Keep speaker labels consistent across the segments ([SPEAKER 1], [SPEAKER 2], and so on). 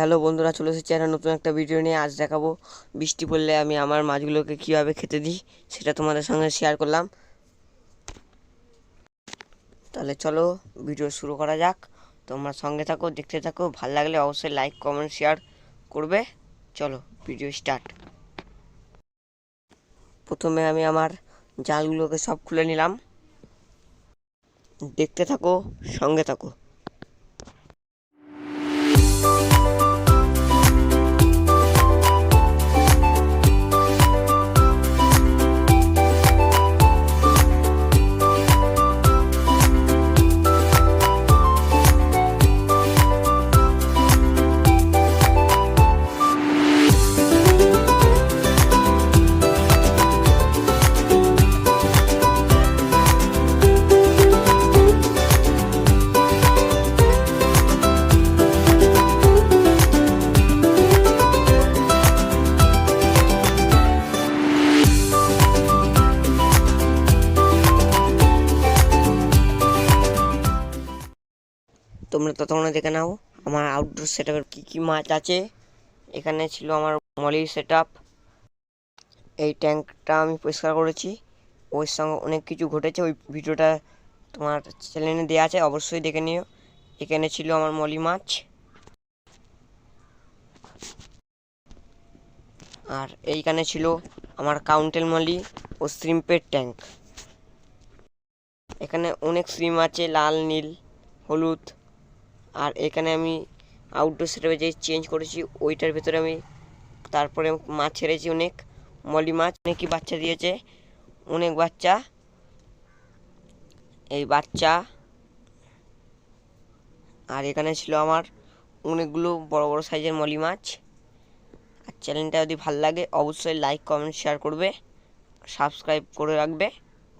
[SPEAKER 1] Hello বন্ধুরা, চলে এসেছি একটা নতুন একটা ভিডিও নিয়ে। আজ দেখাবো বৃষ্টি পড়লে আমি আমার মাছগুলোকে কীভাবে খেতে দিই, সেটা তোমাদের সঙ্গে শেয়ার করলাম। তাহলে চলো ভিডিও শুরু করা যাক। তোমরা সঙ্গে থাকো, দেখতে থাকো। ভালো লাগলে অবশ্যই লাইক কমেন্ট শেয়ার করবে। চলো ভিডিও স্টার্ট প্রথমে আমি আমার জালগুলোকে সব খুলে নিলাম। দেখতে থাকো, সঙ্গে থাকো। তোমরা ততক্ষণে দেখে নাও, আমার আউটডোর সেট আপের কী কী মাছ আছে। এখানে ছিল আমার মলির সেট এই ট্যাঙ্কটা আমি পরিষ্কার করেছি। ওর সঙ্গে অনেক কিছু ঘটেছে, ওই ভিডিওটা তোমার চ্যানেলে দেওয়া আছে, অবশ্যই দেখে নিও। এখানে ছিল আমার মলি মাছ। আর এইখানে ছিল আমার কাউন্টেল মলি ও শ্রিম্পের ট্যাঙ্ক এখানে অনেক শ্রিম আছে, লাল, নীল, হলুদ। আর এখানে আমি আউটডোর সেটআপে যে চেঞ্জ করেছি, ওইটার ভেতরে আমি তারপরে মাছ ছেড়েছি অনেক, মলি মাছ অনেকই বাচ্চা দিয়েছে, অনেক বাচ্চা। এই বাচ্চা। আর এখানে ছিল আমার অনেকগুলো বড় বড় সাইজের মলি মাছ। আর চ্যানেলটা যদি ভালো লাগে, অবশ্যই লাইক কমেন্ট শেয়ার করবে। সাবস্ক্রাইব করে রাখবে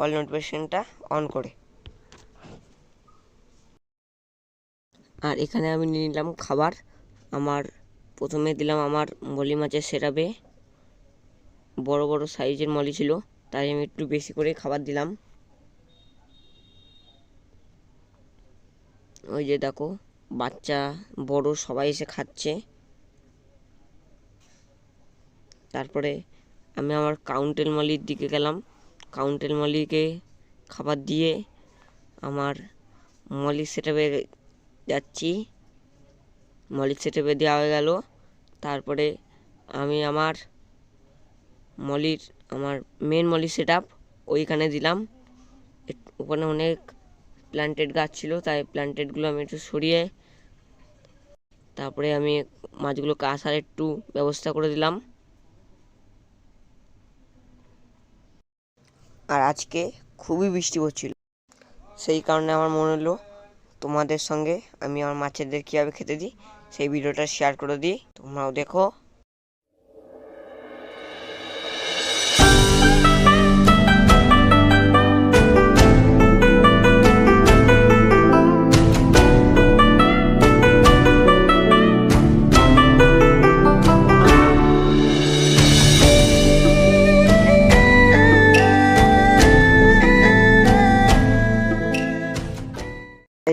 [SPEAKER 1] অল নোটিফিকেশনটা অন করে। আর এখানে আমি নিয়ে নিলাম খাবার। আমার প্রথমে দিলাম আমার মলি মাছের সেরাবে বড় বড় সাইজের মলি ছিল, তাই আমি একটু বেশি করে খাবার দিলাম। ওই যে দেখো, বাচ্চা, বড় সবাই এসে খাচ্ছে। তারপরে আমি আমার কাউন্টেল মলির দিকে গেলাম। কাউন্টেল মলিকে খাবার দিয়ে আমার মলি সেটাপে যাচ্ছি। মলির সেটাপে দেওয়া হয়ে গেল। তারপরে আমি আমার মলির, আমার মেন মলির সেট আপ ওইখানে দিলাম। ওখানে অনেক প্ল্যান্টেড গাছ ছিল, তাই প্ল্যান্টেডগুলো আমি একটু সরিয়ে তারপরে আমি মাছগুলোকে আসার একটু ব্যবস্থা করে দিলাম। আর আজকে খুবই বৃষ্টি হচ্ছিল সেই কারণে আমার মনে হলো তোমাদের সঙ্গে আমি আমার মাছেদের কীভাবে খেতে দিই, সেই ভিডিওটা শেয়ার করে দিই। তোমরাও দেখো।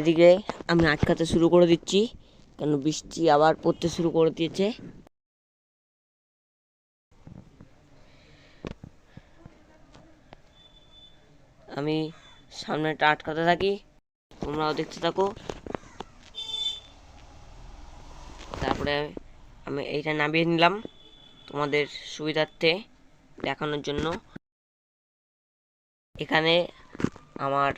[SPEAKER 1] এদিকে আমি আটকাতে শুরু করে দিচ্ছি, কেন বৃষ্টি আবার পড়তে শুরু করে দিয়েছে। আমি সামনেটা আটকাতে থাকি, তোমরাও দেখতে থাকো। তারপরে আমি এইটা নামিয়ে নিলাম তোমাদের সুবিধার্থে দেখানোর জন্য। এখানে আমার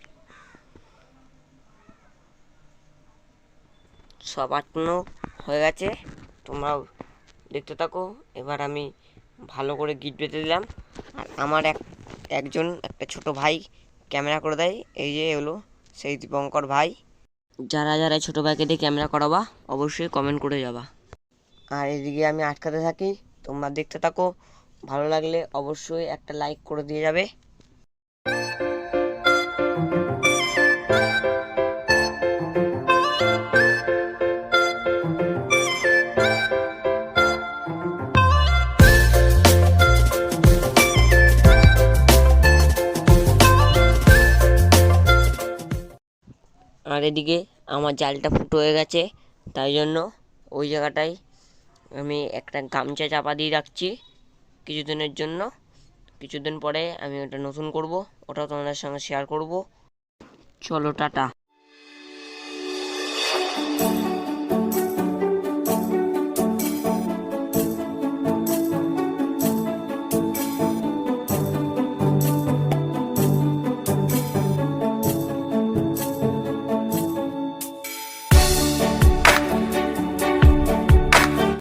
[SPEAKER 1] সব আটকানো হয়ে গেছে। তোমরাও দেখতে থাকো। এবার আমি ভালো করে গিট বেঁধে দিলাম। আর আমার এক, একজন, একটা ছোট ভাই ক্যামেরা করে দেয়। এই যে হলো সেই দীপঙ্কর ভাই। যারা যারা ছোটো ভাইকে দিয়ে ক্যামেরা করাবা, অবশ্যই কমেন্ট করে যাবা। আর এদিকে আমি আটকাতে থাকি। তোমরা দেখতে থাকো। ভালো লাগলে অবশ্যই একটা লাইক করে দিয়ে যাবে। আর এদিকে আমার জালটা ফুটো হয়ে গেছে, তাই জন্য ওই জায়গাটায় আমি একটা গামছা চাপা দিয়ে রাখছি কিছুদিনের জন্য। কিছুদিন পরে আমি ওটা নতুন করব, ওটাও তোমাদের সঙ্গে শেয়ার করব। চলো, টাটা।